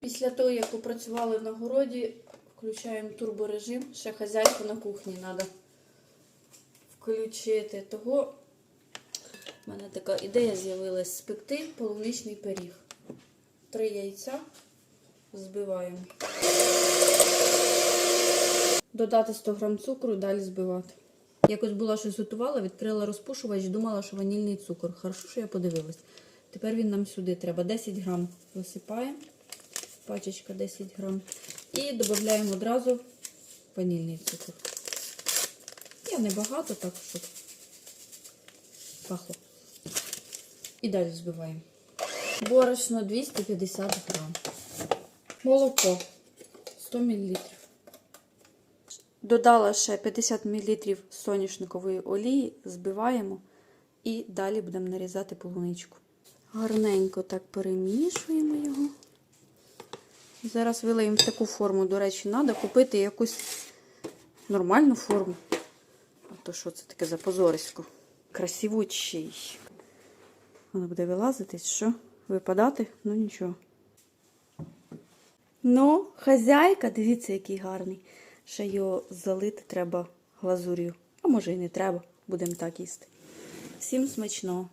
Після того, як попрацювали на городі, включаємо турборежим. Ще хазяйку на кухні треба включити. Того в мене така ідея з'явилась спекти полуничний пиріг. Три яйця збиваємо. Додати 100 грам цукру і далі збивати. Якось була щось готувала, відкрила розпушувач, думала, що ванільний цукор. Хорошо, що я подивилась. Тепер він нам сюди треба 10 грам висипаємо. Пачечка 10 грам. І додаємо одразу ванільний цукор. Я небагато, так, щоб пахло. І далі збиваємо. Борошно 250 грам. Молоко 100 мл. Додала ще 50 мл соняшникової олії, збиваємо і далі будемо нарізати полуничку. Гарненько так перемішуємо його. Зараз вилиємо в таку форму. До речі, треба купити якусь нормальну форму. А то що це таке за позорисько? Красивучий. Воно буде вилазити, що? Випадати? Ну нічого. Ну, хазяйка, дивіться, який гарний. Ще його залити треба глазур'ю. А може і не треба. Будемо так їсти. Всім смачного!